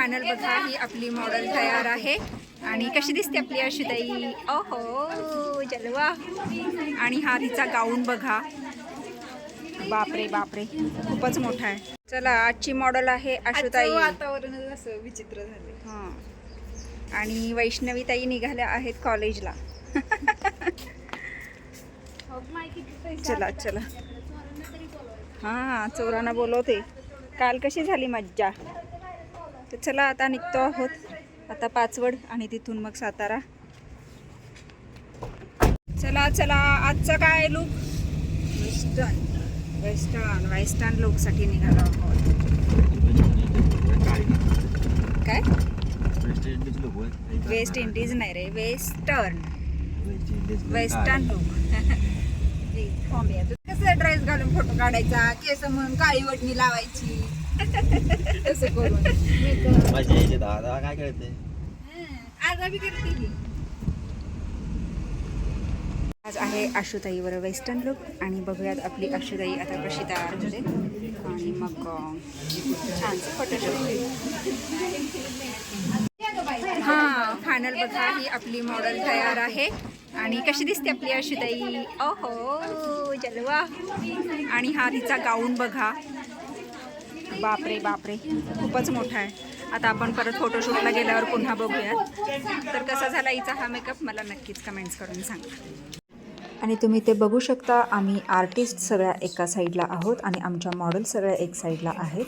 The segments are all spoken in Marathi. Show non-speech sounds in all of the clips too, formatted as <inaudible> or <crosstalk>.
फायनल बघा ही आपली मॉडेल तयार आहे. आणि कशी दिसते आपली अशीताई ओहो जलवा. आणि हा तिचा गाऊन बघा. बापरे बापरे. खूपच मोठा आहे. चला आजची मॉडेल आहे आशुताई. वातावरणच असं विचित्र झाले हां. आणि वैष्णवी ताई निघाल्या आहेत कॉलेजला चला चला. हां चोरांना बोलवते. काल कशी झाली मज्जा? तर चला आता निघतो आहोत. आता पाचवड आणि तिथून मग सातारा. चला चला आजचा काय लुक वेस्टर्न वेस्टर्न वेस्टर्न लुकसाठी निघालो आहोत. काय? वेस्ट इंडिज नाही रे वेस्टर्न वेस्टर्न लुक कसं ड्रेस घालून फोटो काढायचा? केस म्हणून काळी वटणी लावायची. <laughs> तसं करून. दादा काय करते. आज आहे आशुताईवर वेस्टर्न लुक आणि बघूयात आपली आशुताई आता कशी तयार होते. आणि मग अं, छानसं फोटोशूट हां फायनल बघा ही आपली मॉडेल तयार आहे. आणि कशी दिसते आपली आशुताई? ओहो जलवा. आणि हा तिचा गाऊन बघा. बापरे बापरे. खूपच मोठा आहे. आता आपण परत फोटोशूटला गेल्यावर पुन्हा बघूयात. तर कसा झाला हिचा हा मेकअप मला नक्कीच कमेंट्स करून सांगा. आणि तुम्ही ते बघू शकता. आम्ही आर्टिस्ट सगळ्या एका साईडला आहोत आणि आमच्या मॉडेल सगळ्या एक साईडला आहेत.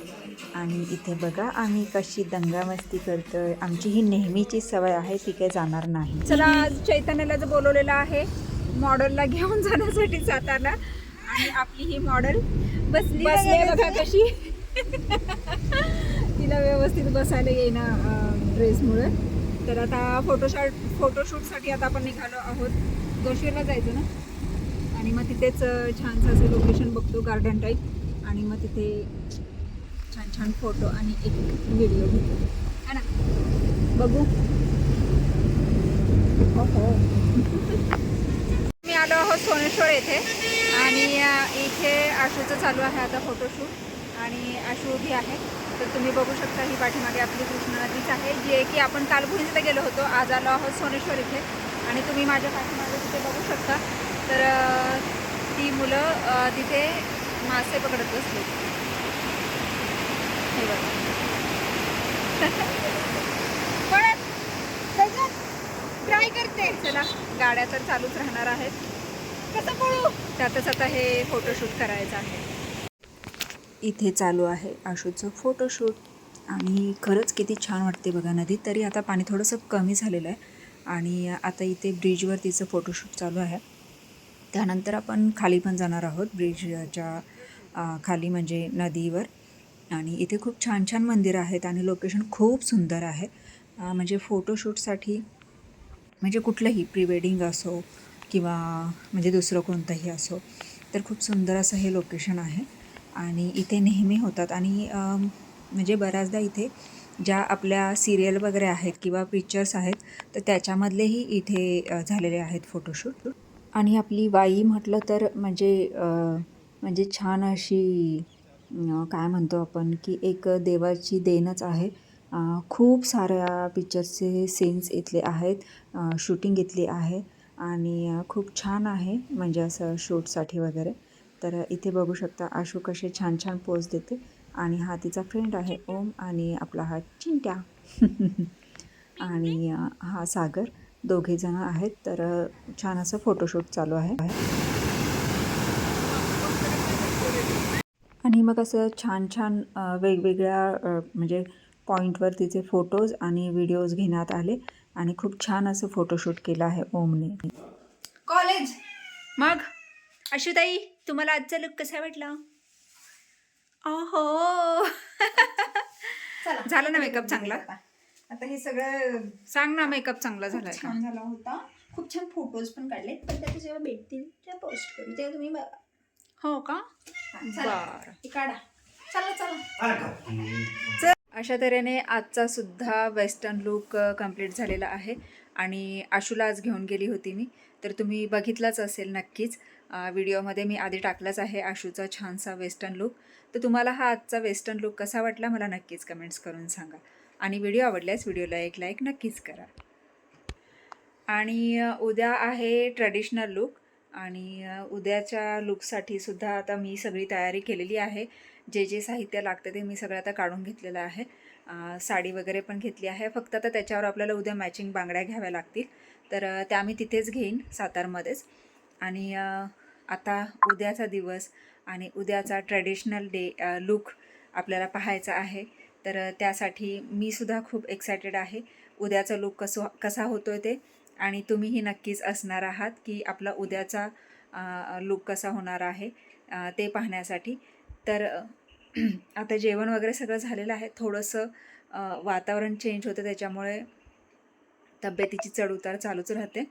आणि इथे बघा आम्ही कशी दंगामस्ती करतोय. आमची ही नेहमीची सवय आहे ती काही जाणार नाही. चला आज चैतन्याला जो बोलवलेलं आहे मॉडेलला घेऊन जाण्यासाठी सातारला. आणि आपली ही मॉडेल बसली बसले बघा कशी. <laughs> तिला व्यवस्थित बसायला येईना ड्रेसमुळे. तर आता फोटोशॉट फोटोशूटसाठी आता आपण निघालो आहोत. जोशीला जायचं ना? आणि मग तिथेच छानसं असं लोकेशन बघतो गार्डन टाईप आणि मग तिथे छान छान फोटो आणि एक व्हिडिओ घेतो. है ना? बघू. ओहो. <laughs> मी आलो आहोत सोनेश्वर येथे. आणि इथे आशूचं चालू आहे आता फोटोशूट आणि आशू उभी आहे. तर तुम्ही बघू शकता ही पाठीमागे आपली कृष्णा नदीच आहे जे की आपण काल भुईंजला गेलो होतो आज आलो आहोत सोनेश्वर इथे. आणि तुम्ही माझ्या पाठीमागे तिथे बघू शकता. तर ती मुलं तिथे मासे पकडत बसले. हे बघा. <laughs> ट्राय करते. चला गाड्या तर चालूच राहणार आहेत. कसं पळू? त्यातच आता हे फोटोशूट करायचं आहे. इथे चालू आहे आशूचं फोटोशूट आणि खरंच किती छान वाटते बघा नदीत तरी आता पाणी थोडंसं कमी झालेलं आहे. आणि आता इथे ब्रिजवर तिचं फोटोशूट चालू आहे. त्यानंतर आपण खाली पण जाणार आहोत. ब्रिजच्या खाली म्हणजे नदीवर. आणि इथे खूप छान छान मंदिरं आहेत आणि लोकेशन खूप सुंदर आहे. म्हणजे फोटोशूटसाठी म्हणजे कुठलंही प्री वेडिंग असो किंवा म्हणजे दुसरं कोणतंही असो तर खूप सुंदर असं हे लोकेशन आहे. आणि इथे नेहमी होतात. आणि म्हणजे बऱ्याचदा इथे ज्या आपल्या सिरियल वगैरे आहेत किंवा पिक्चर्स आहेत तर त्याच्यामधलेही इथे झालेले आहेत फोटोशूट आणि आपली वाई म्हटलं तर म्हणजे म्हणजे छान अशी काय म्हणतो आपण की एक देवाची देणच आहे. खूप साऱ्या पिक्चरचे सीन्स इथले आहेत शूटिंग इथली आहे आणि खूप छान आहे म्हणजे असं शूटसाठी वगैरे. तर इथे बघू शकता आशू कसे छान छान पोज देते. आणि हा तिचा फ्रेंड आहे. ओम आणि आपला हा चिंट्या. <laughs> आणि हा सागर दोघे जण आहेत. तर छान असं फोटोशूट चालू आहे. आणि मग असं छान छान वेगवेगळ्या म्हणजे पॉईंटवर तिचे फोटोज आणि व्हिडिओज घेण्यात आले. आणि खूप छान असं फोटोशूट केलं आहे ओमने. कॉलेज. मग अशुताई तुम्हाला आजचा लुक कसा वाटला? ओहो झालं ना मेकअप चांगला? आता. हे सगळं सांग ना मेकअप चांगला झालाय का? छान झाला होता. खूप छान फोटोज पण काढले पण त्याचे जेव्हा भेटतील तेव्हा पोस्ट करू. तेव्हा तुम्ही बघा. हो का? हा, चला, बरं. हे काढा. चला चला. अशा तऱ्हेने आजचा सुद्धा वेस्टर्न लुक कंप्लीट झालेला आहे. आणि आशूला आज घेऊन गेली होती मी. तर तुम्ही बघितलाच असेल नक्कीच. व्हिडिओमध्ये मी आधी टाकलाच आहे आशूचा छानसा वेस्टर्न लुक. तर तुम्हाला हा आजचा वेस्टर्न लुक कसा वाटला मला नक्कीच कमेंट्स करून सांगा. आणि व्हिडिओ आवडल्यास व्हिडिओला एक लाईक नक्कीच करा. आणि उद्या आहे ट्रेडिशनल लुक. आणि उद्याच्या लुकसाठी सुद्धा आता मी सगळी तयारी केलेली आहे. जे जे साहित्य लागतं ते मी सगळं आता काढून घेतलेलं आहे. साडी वगैरे पण घेतली आहे. फक्त आता त्याच्यावर आपल्याला उद्या मॅचिंग बांगड्या घ्याव्या लागतील. तर त्या मी तिथेच घेईन सातारमध्येच. आणि आता उद्याचा दिवस आणि उद्याचा ट्रॅडिशनल डे लुक आपल्याला पाहायचा आहे. तर त्यासाठी मी सुद्धा खूप एक्सायटेड आहे. उद्याचा लुक कसं कसा होतो आहे ते आणि तुम्हीही नक्कीच असणार आहात की आपला उद्याचा लुक कसा होणार आहे ते पाहण्यासाठी. तर <clears throat> आता जेवण वगैरे सगळं झालेलं आहे. थोडंसं वातावरण चेंज होतं त्याच्यामुळे तब्येतीची चढउतार चालूच राहते.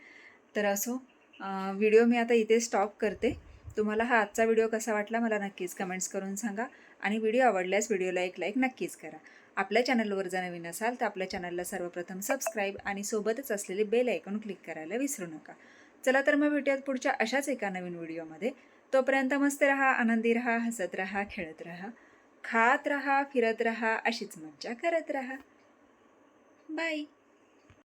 तर असो व्हिडिओ मी आता इथे स्टॉप करते. तुम्हाला हा आजचा व्हिडिओ कसा वाटला मला नक्कीच कमेंट्स करून सांगा आणि व्हिडिओ आवडल्यास व्हिडिओला एक लाईक नक्कीच करा. आपल्या चॅनलवर जर नवीन असाल तर आपल्या चॅनलला सर्वप्रथम सबस्क्राईब आणि सोबतच असलेले बेल ऐकून क्लिक करायला विसरू नका. चला तर मग भेटूयात पुढच्या अशाच एका नवीन व्हिडिओमध्ये. तोपर्यंत मस्त रहा आनंदी रहा हसत रहा खेळत रहा खात रहा फिरत रहा अशीच मज्जा करत रहा. बाय.